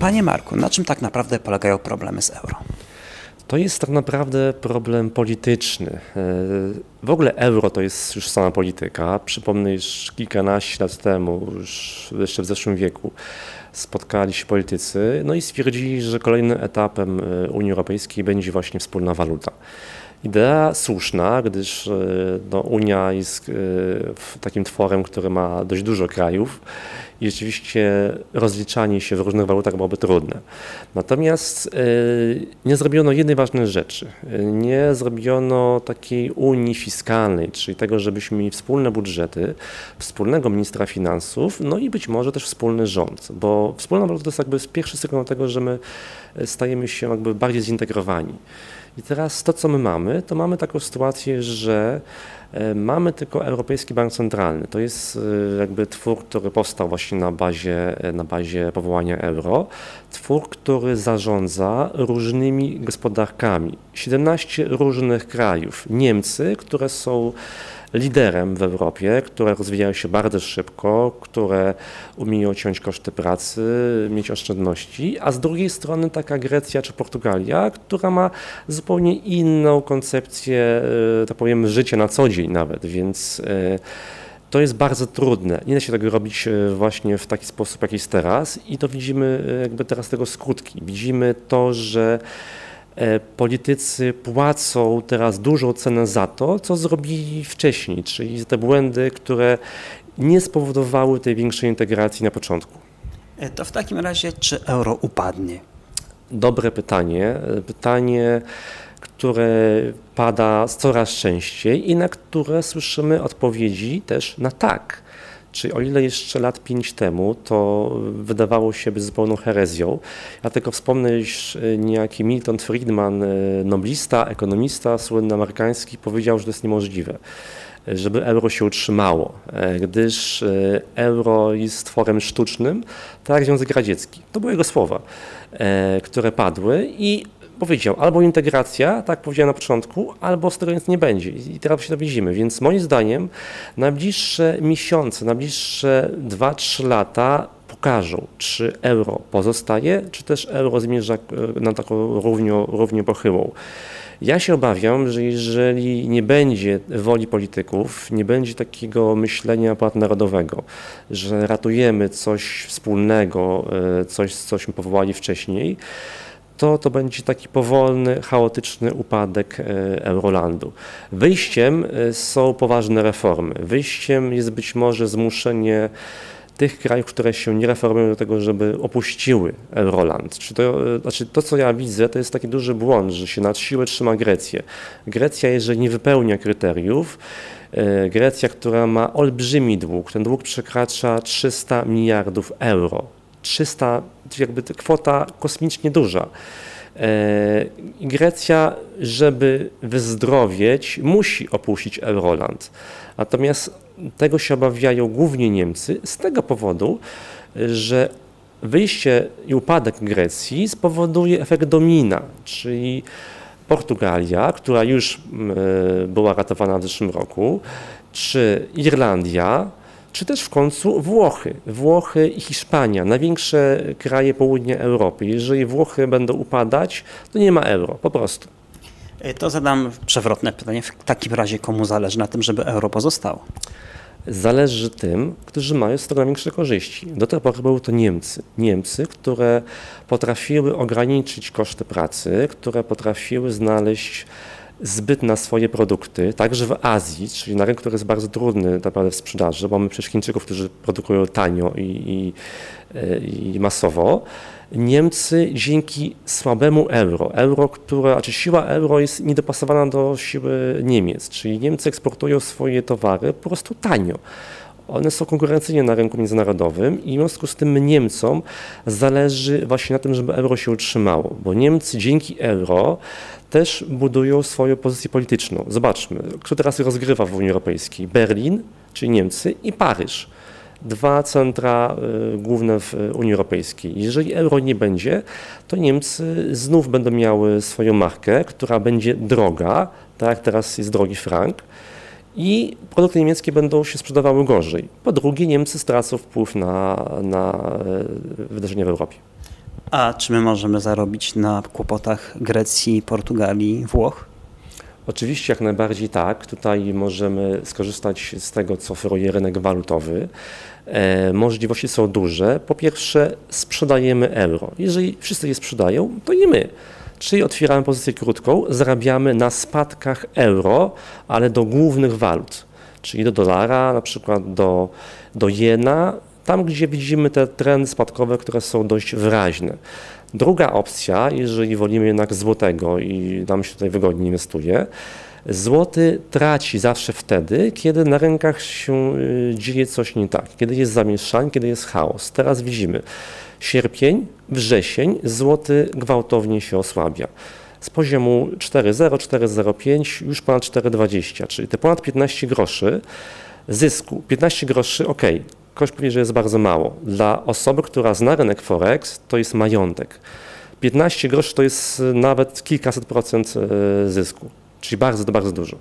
Panie Marku, na czym tak naprawdę polegają problemy z euro? To jest tak naprawdę problem polityczny. E, w ogóle euro to jest już sama polityka. Przypomnę, że kilkanaście lat temu, już jeszcze w zeszłym wieku, spotkali się politycy no i stwierdzili, że kolejnym etapem e, Unii Europejskiej będzie właśnie wspólna waluta. Idea słuszna, gdyż e, no, Unia jest takim tworem, który ma dość dużo krajów i rzeczywiście rozliczanie się w różnych walutach byłoby trudne. Natomiast e, nie zrobiono jednej ważnej rzeczy. Nie zrobiono takiej unii fiskalnej, czyli tego, żebyśmy mieli wspólne budżety, wspólnego ministra finansów, no i być może też wspólny rząd, bo wspólna waluta to jest jakby pierwszy sygnał tego, że my stajemy się jakby bardziej zintegrowani. I teraz to, co my mamy, to mamy taką sytuację, że e, mamy tylko Europejski Bank Centralny. To jest e, jakby twór, który powstał właśnie na bazie, e, na bazie powołania euro. Twór, który zarządza różnymi gospodarkami. 17 różnych krajów. Niemcy, które są liderem w Europie, które rozwijają się bardzo szybko, które umieją ciąć koszty pracy, mieć oszczędności, a z drugiej strony taka Grecja czy Portugalia, która ma zupełnie inną koncepcję, e, tak powiem, życia na co dzień nawet, więc e, to jest bardzo trudne. Nie da się tego robić e, właśnie w taki sposób, jaki jest teraz i to widzimy jakby teraz tego skutki. Widzimy to, że politycy płacą teraz dużą cenę za to, co zrobili wcześniej, czyli za te błędy, które nie spowodowały tej większej integracji na początku. E, to w takim razie, czy euro upadnie? Dobre pytanie. E, pytanie, które pada coraz częściej i na które słyszymy odpowiedzi też na tak. Czyli o ile jeszcze lat pięć temu to wydawało się być zupełną herezją, ja tylko wspomnę, iż e, niejaki Milton Friedman, e, noblista, ekonomista słynny amerykański, powiedział, że to jest niemożliwe żeby euro się utrzymało, e, gdyż euro jest tworem sztucznym, tak jak Związek Radziecki. To były jego słowa, które padły i powiedział, albo integracja, tak powiedziałem na początku, albo z tego nic nie będzie. I teraz się to widzimy. Więc moim zdaniem najbliższe miesiące, najbliższe 2-3 lata pokażą, czy euro pozostaje, czy też euro zmierza e, na taką równią, równią pochyłą. Ja się obawiam, że jeżeli nie będzie woli polityków, nie będzie takiego myślenia ponadnarodowego, że ratujemy coś wspólnego, e, coś, cośmy powołali wcześniej, to to będzie taki powolny, chaotyczny upadek e, Eurolandu. Wyjściem e, są poważne reformy. Wyjściem jest być może zmuszenie tych krajów, które się nie reformują do tego, żeby opuściły Euroland. Czy to, e, znaczy to, co ja widzę, to jest taki duży błąd, że się nad siłę trzyma Grecję. Grecja, jeżeli nie wypełnia kryteriów, Grecja, która ma olbrzymi dług, ten dług przekracza 300 miliardów euro. 300, jakby kwota kosmicznie duża. E, Grecja, żeby wyzdrowieć, musi opuścić Euroland. Natomiast tego się obawiają głównie Niemcy z tego powodu, że wyjście i upadek Grecji spowoduje efekt domina, czyli Portugalia, która już e, była ratowana w zeszłym roku, czy Irlandia, czy też w końcu Włochy. Włochy i Hiszpania, największe kraje południa Europy. Jeżeli Włochy będą upadać, to nie ma euro, po prostu. E, to zadam przewrotne pytanie. W takim razie komu zależy na tym, żeby euro pozostało? Zależy tym, którzy mają z tego największe korzyści. Do tej pory były to Niemcy. Niemcy, które potrafiły ograniczyć koszty pracy, które potrafiły znaleźć zbyt na swoje produkty, także w Azji, czyli na rynku, który jest bardzo trudny naprawdę w sprzedaży, bo mamy przecież Chińczyków, którzy produkują tanio i, i, i masowo. Niemcy dzięki słabemu euro, euro, które, znaczy siła euro jest niedopasowana do siły Niemiec, czyli Niemcy eksportują swoje towary po prostu tanio one są konkurencyjne na rynku międzynarodowym i w związku z tym Niemcom zależy właśnie na tym, żeby euro się utrzymało, bo Niemcy dzięki euro też budują swoją pozycję polityczną. Zobaczmy, kto teraz rozgrywa w Unii Europejskiej? Berlin, czyli Niemcy i Paryż. Dwa centra y, główne w Unii Europejskiej. Jeżeli euro nie będzie, to Niemcy znów będą miały swoją markę, która będzie droga, tak jak teraz jest drogi frank, i produkty niemieckie będą się sprzedawały gorzej. Po drugie, Niemcy stracą wpływ na, na e, wydarzenia w Europie. A czy my możemy zarobić na kłopotach Grecji, Portugalii, Włoch? Oczywiście jak najbardziej tak. Tutaj możemy skorzystać z tego, co oferuje rynek walutowy. E, możliwości są duże. Po pierwsze, sprzedajemy euro. Jeżeli wszyscy je sprzedają, to i my. Czyli otwieramy pozycję krótką, zarabiamy na spadkach euro, ale do głównych walut, czyli do dolara, na przykład do, do jena, tam gdzie widzimy te trendy spadkowe, które są dość wyraźne. Druga opcja, jeżeli wolimy jednak złotego i nam się tutaj wygodnie inwestuje, Złoty traci zawsze wtedy, kiedy na rynkach się y, dzieje coś nie tak, kiedy jest zamieszanie, kiedy jest chaos. Teraz widzimy sierpień, wrzesień, złoty gwałtownie się osłabia. Z poziomu 4,0, 4,05 już ponad 4,20, czyli te ponad 15 groszy zysku. 15 groszy, ok, ktoś powie, że jest bardzo mało. Dla osoby, która zna rynek Forex, to jest majątek. 15 groszy to jest nawet kilkaset procent e, zysku, czyli bardzo, bardzo dużo.